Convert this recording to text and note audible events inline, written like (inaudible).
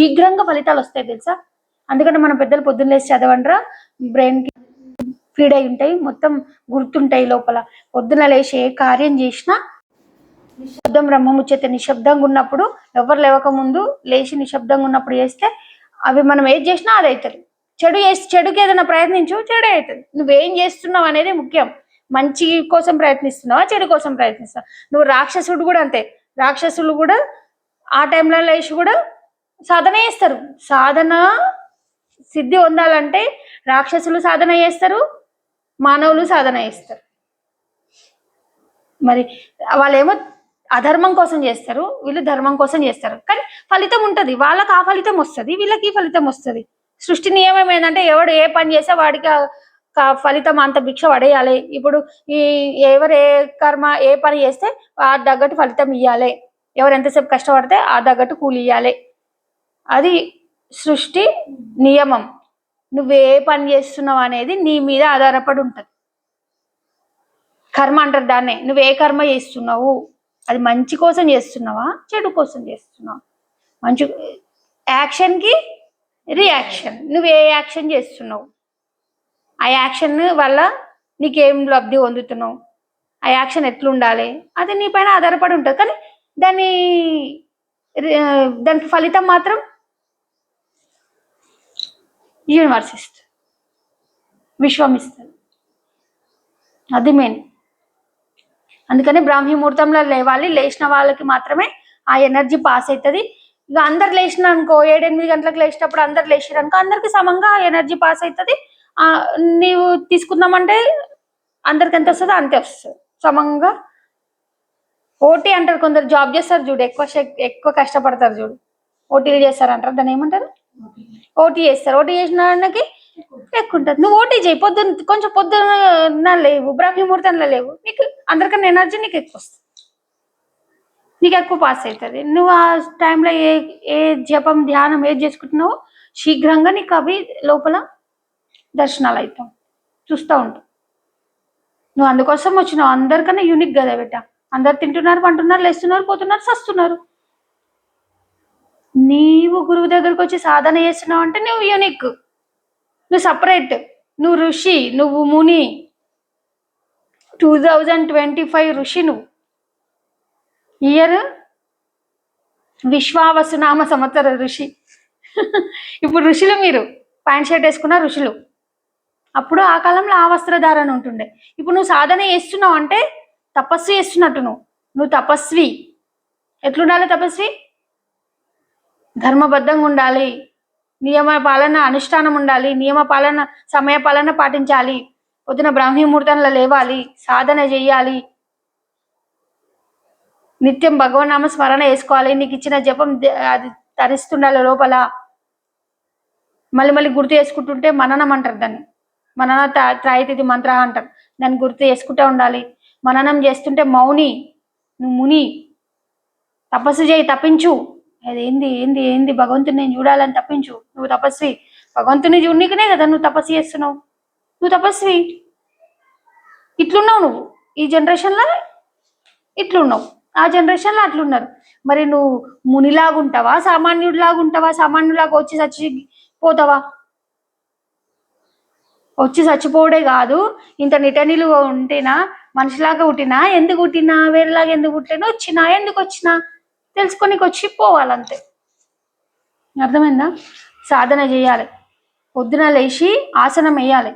శీఘ్రంగా ఫలితాలు వస్తాయి తెలుసా? అందుకని మన పెద్దలు పొద్దున్న లేచి చదవండిరా బ్రెయిన్కి ఫీడ్ అయి ఉంటాయి మొత్తం గుర్తుంటాయి లోపల. పొద్దున లేచి ఏ కార్యం చేసినా నిశ్శబ్దం బ్రహ్మముచ్యత నిశ్శబ్దంగా ఉన్నప్పుడు ఎవరు లేవక ముందు లేచి నిశ్శబ్దంగా ఉన్నప్పుడు చేస్తే అవి మనం ఏది చేసినా అది అవుతుంది. చెడు చేసి చెడుకి ఏదైనా ప్రయత్నించు చెడు అవుతుంది. నువ్వేం చేస్తున్నావు అనేది ముఖ్యం. మంచి కోసం ప్రయత్నిస్తున్నావా చెడు కోసం ప్రయత్నిస్తున్నావు? నువ్వు రాక్షసుడు కూడా అంతే. రాక్షసులు కూడా ఆ టైంలో లేచి కూడా సాధన చేస్తారు. సాధన సిద్ధి పొందాలంటే రాక్షసులు సాధన చేస్తారు మానవులు సాధన చేస్తారు. మరి వాళ్ళేమో అధర్మం కోసం చేస్తారు వీళ్ళు ధర్మం కోసం చేస్తారు. కానీ ఫలితం ఉంటుంది. వాళ్ళకి ఆ ఫలితం వస్తుంది వీళ్ళకి ఈ ఫలితం వస్తుంది. సృష్టి నియమం ఏంటంటే ఎవడు ఏ పని చేస్తే వాడికి ఫలితం అంత భిక్ష పడేయాలి. ఇప్పుడు ఈ ఎవరు ఏ కర్మ ఏ పని చేస్తే ఆ తగ్గట్టు ఫలితం ఇవ్వాలి ఎవరు ఎంతసేపు కష్టపడితే ఆ తగ్గట్టు కూలి ఇవ్వాలి అది సృష్టి నియమం. నువ్వు ఏ పని చేస్తున్నావు అనేది నీ మీద ఆధారపడి ఉంటుంది. కర్మ అంటారు దాన్నే. నువ్వు ఏ కర్మ చేస్తున్నావు? అది మంచి కోసం చేస్తున్నావా? చెడు కోసం చేస్తున్నావా? మంచి యాక్షన్కి రియాక్షన్. నువ్వు ఏ యాక్షన్ చేస్తున్నావు? ఆ యాక్షన్ వల్ల నీకేం లబ్ధి పొందుతున్నావు? ఆ యాక్షన్ ఎట్లుండాలి? అది నీ పైన ఆధారపడి ఉంటుంది. కానీ దాని రి- దానికి ఫలితం మాత్రం యూనివర్స్ ఇస్తుంది విశ్వం ఇస్తుంది అది మెయిన్ అందుకని బ్రాహ్మీ ముహూర్తంలో లేవాలి లేచిన వాళ్ళకి మాత్రమే ఆ ఎనర్జీ పాస్ అవుతుంది ఇక అందరు లేచిన అనుకో ఏడెనిమిది గంటలకు లేచినప్పుడు అందరు లేచిరు అనుకో అందరికి సమంగా ఎనర్జీ పాస్ అవుతుంది నీవు తీసుకుందామంటే అందరికి ఎంత వస్తుందో అంతే వస్తుంది. సమంగా ఓటీ అంటారు కొందరు జాబ్ చేస్తారు చూడు ఎక్కువ ఎక్కువ కష్టపడతారు చూడు. ఓటీలు చేస్తారు అంటారు దాన్ని ఏమంటారు? ఓటీ చేస్తారు. ఓటీ చేసిన వాళ్ళకి ఎక్కువ ఉంటుంది నువ్వు ఓటీ చేయి. పొద్దున్న కొంచెం పొద్దున్న లేవు. బ్రహ్మముహూర్తంలో లేవు. నీకు అందరికన్నా ఎనర్జీ నీకు ఎక్కువ వస్తుంది. నీకు ఎక్కువ పాస్ అవుతుంది. నువ్వు ఆ టైంలో ఏ ఏ జపం ధ్యానం ఏది చేసుకుంటున్నావో శీఘ్రంగా నీకు అవి లోపల దర్శనాలు అవుతాం చూస్తూ ఉంటావు. నువ్వు అందుకోసం వచ్చినావు. అందరికన్నా యూనిక్ కదా బిడ్డ. అందరు తింటున్నారు పంటున్నారు లేస్తున్నారు పోతున్నారు సస్తున్నారు. నీవు గురువు దగ్గరకు వచ్చి సాధన చేస్తున్నావు అంటే నువ్వు యూనిక్ నువ్వు సపరేట్ నువ్వు ఋషి నువ్వు ముని. టూ థౌజండ్ ట్వంటీ ఫైవ్ ఋషి నువ్వు. ఇయర్ విశ్వావసునామ సంవత్సర ఋషి. (laughs) ఇప్పుడు ఋషులు మీరు. ప్యాంట్ షర్ట్ వేసుకున్న ఋషులు. అప్పుడు ఆ కాలంలో ఆ వస్త్రధారణ ఉంటుండే. ఇప్పుడు నువ్వు సాధన చేస్తున్నావు అంటే తపస్సు చేస్తున్నట్టు నువ్వు. నువ్వు తపస్వి. ఎట్లుండాలి తపస్వి? ధర్మబద్ధంగా ఉండాలి. నియమ పాలన అనుష్ఠానం ఉండాలి. నియమ పాలన సమయ పాలన పాటించాలి. పొద్దున బ్రాహ్మీ ముహూర్తంలో లేవాలి. సాధన చేయాలి నిత్యం భగవన్నామ స్మరణ వేసుకోవాలి నీకు ఇచ్చిన జపం అది తరిస్తుండాలి లోపల. మళ్ళీ మళ్ళీ గుర్తు చేసుకుంటుంటే మననం అంటారు దాన్ని. మనన త- త్రాయితిథి మంత్ర అంటారు. దాన్ని గుర్తు చేసుకుంటూ ఉండాలి. మననం చేస్తుంటే మౌని నువ్వు ముని. తపస్సు చేయి తప్పించు అది ఏంది ఏంది? ఏంది భగవంతుని నేను చూడాలని తప్పించు. నువ్వు తపస్వి. భగవంతుని చూడనీకనే కదా నువ్వు తపస్సు చేస్తున్నావు. నువ్వు తపస్వి. ఇట్లున్నావు నువ్వు. ఈ జనరేషన్లో ఇట్లున్నావు. ఆ జనరేషన్లో అట్లున్నారు. మరి నువ్వు మునిలాగా ఉంటావా ఉంటావా సామాన్యులాగా వచ్చి చచ్చి పోతావా వచ్చి చచ్చిపోవడే కాదు. ఇంత నిటనిలు ఉంటేనా మనిషిలాగా పుట్టినా ఎందుకు పుట్టినా వేరేలాగా ఎందుకు పుట్టినా వచ్చినా ఎందుకు వచ్చినా? తెలుసుకొనికి వచ్చి పోవాలంతే. అర్థమైందా? సాధన చేయాలి. పొద్దున లేచి ఆసనం వేయాలి.